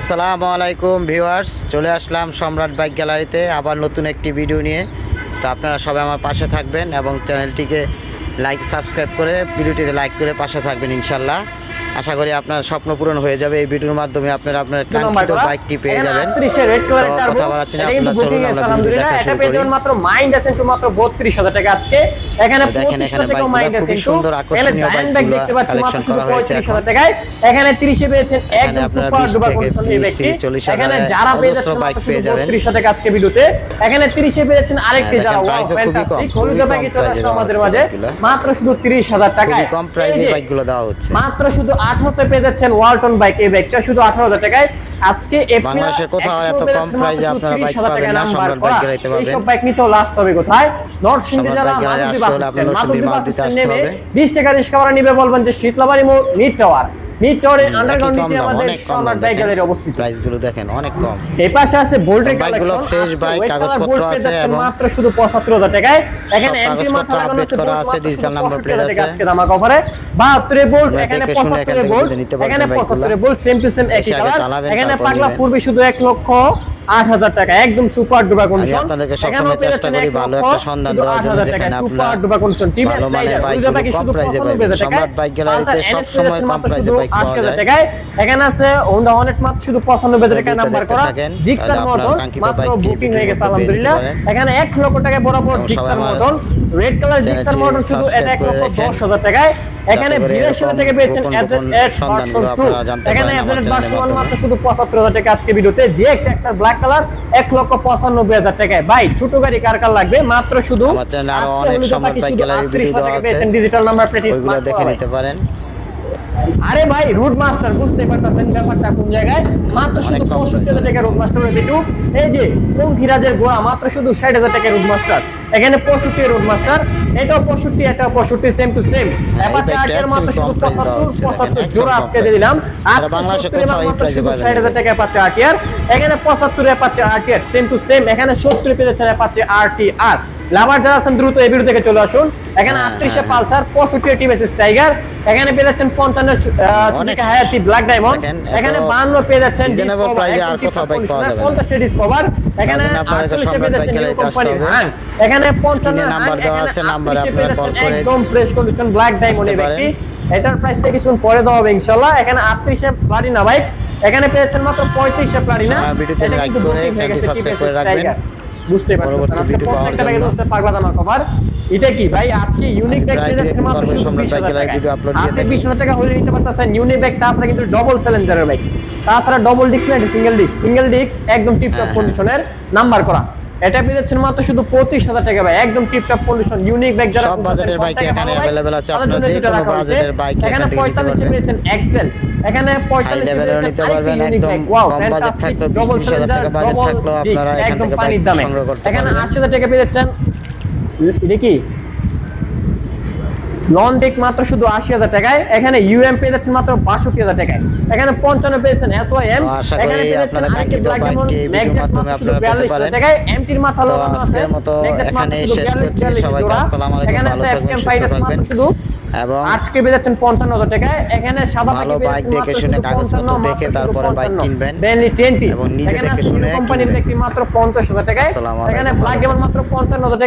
আসসালামু আলাইকুম ভিউয়ার্স, চলে আসলাম সম্রাট বাইক গ্যালারিতে আবার নতুন একটি ভিডিও নিয়ে। তো আপনারা সবাই আমার পাশে থাকবেন এবং চ্যানেলটিকে লাইক, সাবস্ক্রাইব করে ভিডিওটিতে লাইক করে পাশে থাকবেন ইনশাল্লাহ। আশা করি আপনার স্বপ্ন পূরণ হয়ে যাবে। এই ভিডিওর মাধ্যমে আপনারা আপনার কাঙ্ক্ষিত বাইকটি পেয়ে যাবেন। কথা বাড়াচ্ছি না আপনারা চলুন আমরা ভিডিও দেখা শুরু করি। মাত্র মাইন্ড আছে একটু মাত্র 32000 টাকা আজকে। এখানে দেখেন এখানে টাকা বাইকগুলো মাইন্ড সুন্দর আকর্ষণীয় বাইকগুলো দেখতে পাচ্ছি মাত্র কালেকশন শুধু করা হয়েছে 35000 টাকায়। এখানে 30 এ পেয়েছেন একদম সুপার 20 ডুবার থেকে কন্ডিশন এই ব্যক্তি। এখানে যারা পেয়ে যাচ্ছেন বাইক পেয়ে যাবেন। 32 টাকা আজকে ভিডিওতে। এখানে 30 এ পেয়েছেন আরেকটি হ্যাঁ, যারা ওয়াও ফ্যান্টাস্টিক হলুদ কম চলে আসছে আমাদের মাঝে। মাত্র শুধু 30000 টাকায়। কম প্রাইসে বাইকগুলো দেওয়া হচ্ছে। মাত্র শুধু 18 তে পেয়ে যাচ্ছেন ওয়ালটন বাইক এই বাইকটা শুধু 18000 টাকায় আজকে বাংলাদেশে কোথাও এত কম প্রাইজে আপনারা বাইক পাবেন না, সম্রাট বাইক গ্যালারিতে পাবেন। এইসব বাইক নিতেও লাস্ট হবে কোথায় নরসিংদী সম্রাট জেলা bike Madhabdi bus stand Madhabdi bus মাধবদীতে stand আসতে নেমে হবে। 20 টাকা ভাড়া নিবে বলবেন যে শীতলাবাড়ি মোড় মিড টাওয়ার মিড টাওয়ারের আন্ডারগ্রাউন্ড নিচে আমাদের সোনার সম্রাট দাম বাইক গ্যালারি দেখেন। অবস্থিত অনেক কম। এই পাশে আছে বোল্টের কালেকশন fresh বাইক, কাগজপত্র আছে এবং মাত্র শুধু 75000 টাকায়। এখানে এন্ট্রি মাথা লাগানো update করা আছে, আছে plate 65 টাকা আছে। আজকে দামাক অফারে 72 বোল্ট এখানে দেখে শুনে এখান 75 থেকে বোল্ট এখানে বাইকগুলো। 75 বোল্ট সেম টু সেম একই কালার এখানে পাগলা পূর্বে শুধু 1 লক্ষ। 8000 টাকা একদম সুপার ডুবা কন্ডিশন আপনাদেরকে সবসময় চেষ্টা করি ভালো একটা সন্ধান দেওয়ার জন্য যেখানে সুপার ডুবা কন্ডিশন টিম ভালো মানের বাইকগুলো কম প্রাইসে পাবেন। সম্রাট বাইক গ্যালারিতে সবসময় কম প্রাইসে বাইক পাওয়া যায়। টাকায়। এখানে আছে হোন্ডা হর্নেট মাত্র শুধু 95 টাকা নাম্বার করা। জিক্সার মডেল মাত্র বুকিং হয়ে গেছে আলহামদুলিল্লাহ। এখানে 1 লক্ষ টাকা বরাবর Gixxer model red colour Gixxer model শুধু এটা 1 লক্ষ সাবস্ক্রাইব করে 10000 টাকায়। এখানে যাতে করে 82 থেকে পেয়েছেন এখানে। মাত্র শুধু 75000 টাকা আজকে ভিডিওতে জিএক্স এক্সআর ব্ল্যাক কালার এক লক্ষ 95000 টাকায় ভাই ছোট গাড়ি কার কার লাগবে মাত্র শুধু আমার চ্যানেলে আরও আজকে অনেক হলুদ সম্রাট পাখি বাইক শুধু গ্যালারির 38 ভিডিও দেওয়া টাকা আছে। পেয়েছেন ডিজিটাল নাম্বার প্লেট দেখে নিতে পারেন আরে ভাই রুট মাস্টার বুঝতে পারতেছেন ব্যাপারটা কোন জায়গায়? মাত্র শুধু পঁয়ষট্টি হাজার টাকা রুট মাস্টার বিটু। এই যে পঙ্খিরাজের গোড়া মাত্র শুধু ষাট হাজার টাকা রুট মাস্টার এখানে পঁয়ষট্টি রুট মাস্টার এটাও পঁয়ষট্টি এটাও পঁয়ষট্টি সেম টু সেম এবার আটের মাত্র শুধু পঁচাত্তর পঁচাত্তর। জোড়া আজকে দিয়ে দিলাম। ষাট হাজার টাকা পাচ্ছে আটিয়ার এখানে পঁচাত্তরে পাচ্ছে আটিয়ার সেম টু সেম এখানে সত্তর পেয়ে যাচ্ছে পাচ্ছে আরটি আর লাভার যারা আছেন দ্রুত এই ভিডিও থেকে চলে আসুন। এখানে হ্যাঁ, আটত্রিশে হ্যাঁ, পালসার পঁয়ষট্টি টিভিএস টাইগার এখানে পেয়ে যাচ্ছেন পঞ্চান্ন হায়াতি ব্ল্যাক ডায়মন্ড এখানে বান্ন পেয়ে যাচ্ছেন না। পঞ্চাশে ডিসকভার এখানে আটচল্লিশে পেয়ে যাচ্ছেন নিউ হ্যাঁ এখানে পঞ্চান্ন একদম ফ্রেশ কন্ডিশন ব্ল্যাক ডায়মন্ড আসতে ব্যক্তি। এটার প্রাইসটা কিছুক্ষণ পরে দেওয়া হবে ইনশাল্লাহ এখানে আটত্রিশে প্লাটিনা বাইক এখানে পেয়েছেন মাত্র পঁয়ত্রিশে প্লাটিনা ভিডিওতে করে চ্যানেলটি করে রাখবেন। বুঝতে কভার এটা কি ভাই? আজকে ইউনিক ব্যাগ মাত্র করবে, শুধু সম্রাট 20,000 বাইক গ্যালারি টাকায়। ভিডিও আপলোড দিয়ে আপনি থাকি। 20,000 টাকা হলে নিতে পারতেছেন ইউনিক ব্যাগ তাছাড়া কিন্তু ডবল সিলিন্ডারের ব্যাগ তাছাড়া ডবল ডিস্ক না সিঙ্গেল ডিস্ক সিঙ্গেল ডিস্ক একদম টিপটপ কন্ডিশনের নাম্বার করা। এটা বেরোচ্ছেন মাত্র শুধু পঁচিশ হাজার টাকা ভাই। একদম টিপটপ কন্ডিশন ইউনিক ব্যাগ যারা সব বাজেটের বাইক এখানে ভালো আছে, আপনারা যে কোনো বাজেটের বাইক এখানে থেকে নিতে পঁয়তাল্লিশে পারবেন। পেয়েছেন এক্সেল এখানে পঁয়তাল্লিশে level পেয়েছেন নিতে পারবেন, একদম কম বাজেট থাকল থাকলেও double 20,000 টাকা বাজেট disc, আপনারা এখান থেকে বাইক সংগ্রহ করতে এখানে পারবেন। আশি হাজার টাকা পেয়েছেন এটা কি? লন মাত্র শুধু আশি হাজার টাকায় এখানে ইউএম পেয়ে যাচ্ছেন মাত্র বাষট্টি হাজার টাকায় এখানে পঞ্চান্ন পেয়েছেন এস ওয়াই এম এখানে পেয়ে যাচ্ছেন আরেকটি ব্ল্যাক ডায়মন্ড ম্যাগনেট মাত্র শুধু বিয়াল্লিশ। হাজার টাকায় এমটির মাথা লাগানো আছে ম্যাগনেট মাত্র শুধু শেষ 42, করছি। 42 সবাইকে জোড়া। আসসালামু আলাইকুম, এখানে আছে ফাইটার মাত্র। শুধু এবং আজকে যাচ্ছেন পঞ্চান্ন হাজার টাকায় এখানে সাদা ভালো বাইক দেখে শুনে কাগজপত্র 55, দেখে তারপরে বাইক 55 কিনবেন। Bentley 20 এবং নিজে দেখে শুনে কোম্পানির। ব্যক্তি মাত্র পঞ্চাশ হাজার টাকায় এখানে ব্ল্যাক ভালো মাত্র পঞ্চান্ন হাজার টাকা